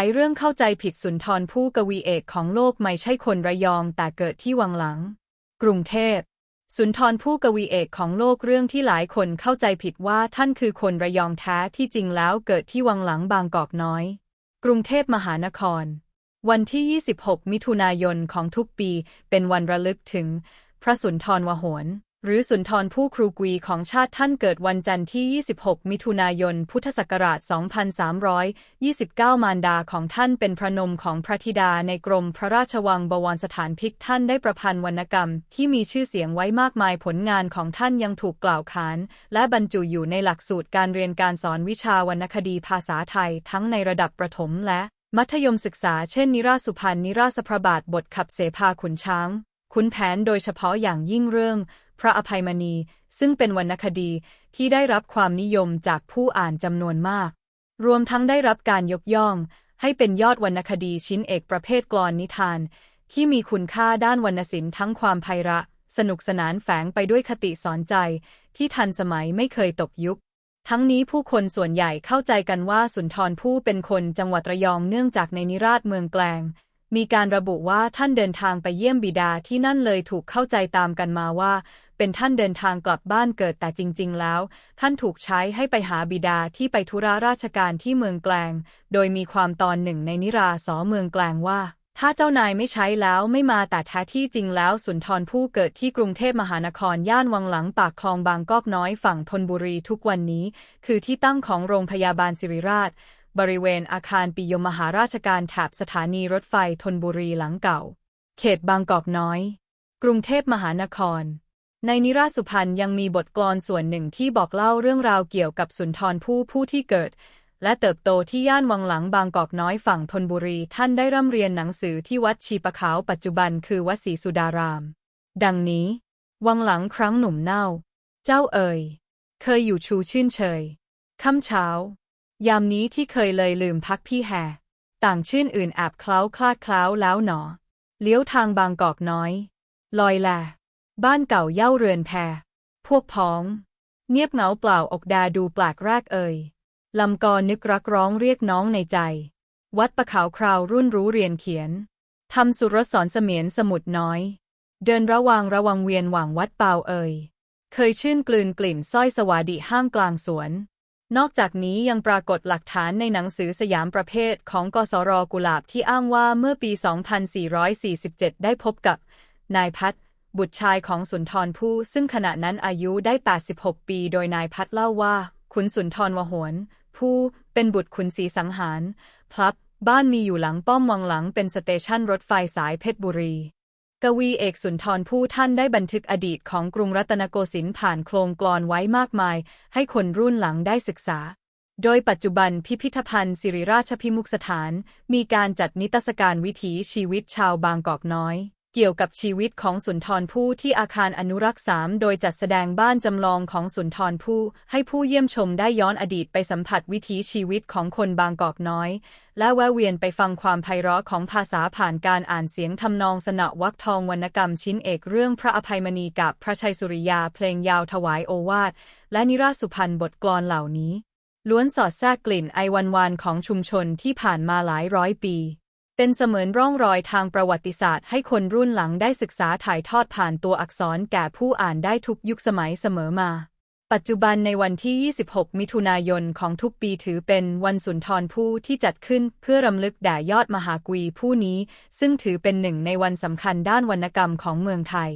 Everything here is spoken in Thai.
ขเรื่องเข้าใจผิดสุนทรผู้กวีเอกของโลกไม่ใช่คนระยองแต่เกิดที่วังหลัง กรุงเทพสุนทรผู้กวีเอกของโลกเรื่องที่หลายคนเข้าใจผิดว่าท่านคือคนระยองแท้ที่จริงแล้วเกิดที่วังหลังบางกอกน้อย กรุงเทพมหานคร วันที่ 26 มิถุนายนของทุกปีเป็นวันระลึกถึง พระสุนทรวโหร หรือสุนทรผู้ครูกวีของชาติท่านเกิดวันจันทร์ที่ 26 มิถุนายน พุทธศักราช 2329 มารดาของท่านเป็นพระนมของพระธิดาในกรมพระราชวังบวรสถานพิกท่านได้ประพันธ์วรรณกรรม ที่มีชื่อเสียงไว้มากมายผลงานของท่านยังถูกกล่าวขานและบรรจุอยู่ในหลักสูตรการเรียนการสอนวิชาวรรณคดีภาษาไทยทั้งในระดับประถมและ มัธยมศึกษา เช่น นิราสุพรรณนิราสพระบาทบทขับเสภาขุนช้างขุนแผนโดยเฉพาะอย่างยิ่งเรื่อง พระอภัยมณี ซึ่งเป็นวรรณคดีที่ได้รับความนิยมจากผู้อ่านจำนวนมาก รวมทั้งได้รับการยกย่อง ให้เป็นยอดวรรณคดีชิ้นเอกประเภทกลอนนิทาน ที่มีคุณค่าด้านวรรณศิลป์ทั้งความไพเราะ สนุกสนานแฝงไปด้วยคติสอนใจ ที่ทันสมัยไม่เคยตกยุค ทั้งนี้ผู้คนส่วนใหญ่เข้าใจกันว่าสุนทรผู้เป็นคนจังหวัดระยองเนื่องจากในนิราชเมืองแกลงมีการระบุว่าท่านเดินทางไปเยี่ยมบิดาที่นั่นเลยถูกเข้าใจตามกันมาว่า เป็นท่านเดินทางกลับบ้านเกิดแต่จริง ๆ แล้ว ท่านถูกใช้ให้ไปหาบิดาที่ไปธุระราชการที่เมืองแกลง โดยมีความตอนหนึ่งในนิราสอเมืองแกลงว่าถ้าเจ้านายไม่ใช้แล้วไม่มาแต่แท้ที่จริงแล้วสุนทรผู้เกิดที่กรุงเทพมหานครย่านวังหลังปากคลองบางกอกน้อยฝั่งธนบุรีทุกวันนี้ คือที่ตั้งของโรงพยาบาลศิริราช บริเวณอาคารปิยมมหาราชการแถบสถานีรถไฟธนบุรีหลังเก่า เขตบางกอกน้อย กรุงเทพมหานคร ในนิราสุพรรณยังมีบทกลอนส่วนหนึ่งที่บอกเล่าเรื่องราวเกี่ยวกับสุนทรผู้ผู้ที่เกิด และเติบโตที่ย่านวังหลังบางกอกน้อยฝั่งธนบุรี ท่านได้ร่ำเรียนหนังสือที่วัดชีปะขาวปัจจุบันคือวัดศรีสุดาราม ดังนี้ วังหลังครั้งหนุ่มเน่า เจ้าเอ่ยเคยอยู่ชูชื่นเชยค่ำเช้า ยามนี้ที่เคยเลยลืมพักพี่แห่ต่างชื่นอื่นแอบเคล้าคลาดเคล้าแล้วหนอ เลี้ยวทางบางกอกน้อย ลอยแล บ้านเก่าเย่าเรือนแพร พวกพ้อง เงียบเหงาเปล่าอกดาดูแปลกแรกเอ่ยลำกอนึกรักร้องเรียกน้องในใจ วัดประขาวคราวรุ่นรู้เรียนเขียนทำสุรสอนเสมียนสมุดน้อย เดินระวังระวังเวียนหว่างวัดเปล่าเอ่ยเคยชื่นกลืนกลิ่นสร้อยสวาดิห้างกลางสวน นอกจากนี้ยังปรากฏหลักฐานในหนังสือสยามประเภทของกสรกุหลาบที่อ้างว่าเมื่อปี 2447 ได้พบกับ นายพัฒ บุตรชายของสุนทรผู้ซึ่งขณะนั้นอายุได้ 86 ปีโดยนายพัฒเล่าว่า ขุนสุนทรวหวนผู้เป็นบุตรขุนศรีสังหารพลับ บ้านมีอยู่หลังป้อมวังหลังเป็นสเตชันรถไฟสายเพชรบุรี กวีเอกสุนทรผู้ท่านได้บันทึกอดีตของกรุงรัตนโกสินทร์ผ่านโครงกลอนไว้มากมาย ให้คนรุ่นหลังได้ศึกษา โดยปัจจุบันพิพิธภัณฑ์สิริราชพิมุกสถาน มีการจัดนิทรรศการวิถีชีวิตชาวบางกอกน้อย เกี่ยวกับชีวิตของสุนทรภู่ที่อาคารอนุรักษ์สามโดยจัดแสดงบ้านจำลองของสุนทรภู่ให้ผู้เยี่ยมชมได้ย้อนอดีตไปสัมผัสวิถีชีวิตของคนบางกอกน้อย และแวะเวียนไปฟังความไพเราะของภาษาผ่านการอ่านเสียงทำนองสนอวักทองวรรณกรรมชิ้นเอกเรื่องพระอภัยมณีกับพระชัยสุริยาเพลงยาวถวายโอวาทและนิราสุพรรณบทกลอนเหล่านี้ล้วนสอดแทรกกลิ่นไอวันวานของชุมชนที่ผ่านมาหลายร้อยปี เป็นเสมือนร่องรอยทางประวัติศาสตร์ให้คนรุ่นหลังได้ศึกษาถ่ายทอดผ่านตัวอักษรแก่ผู้อ่านได้ทุกยุคสมัยเสมอมา ปัจจุบันในวันที่ 26 มิถุนายนของทุกปีถือเป็นวันสุนทรภู่ที่จัดขึ้นเพื่อรำลึกแด่ยอดมหากวีผู้นี้ ซึ่งถือเป็นหนึ่งในวันสำคัญด้านวรรณกรรมของเมืองไทย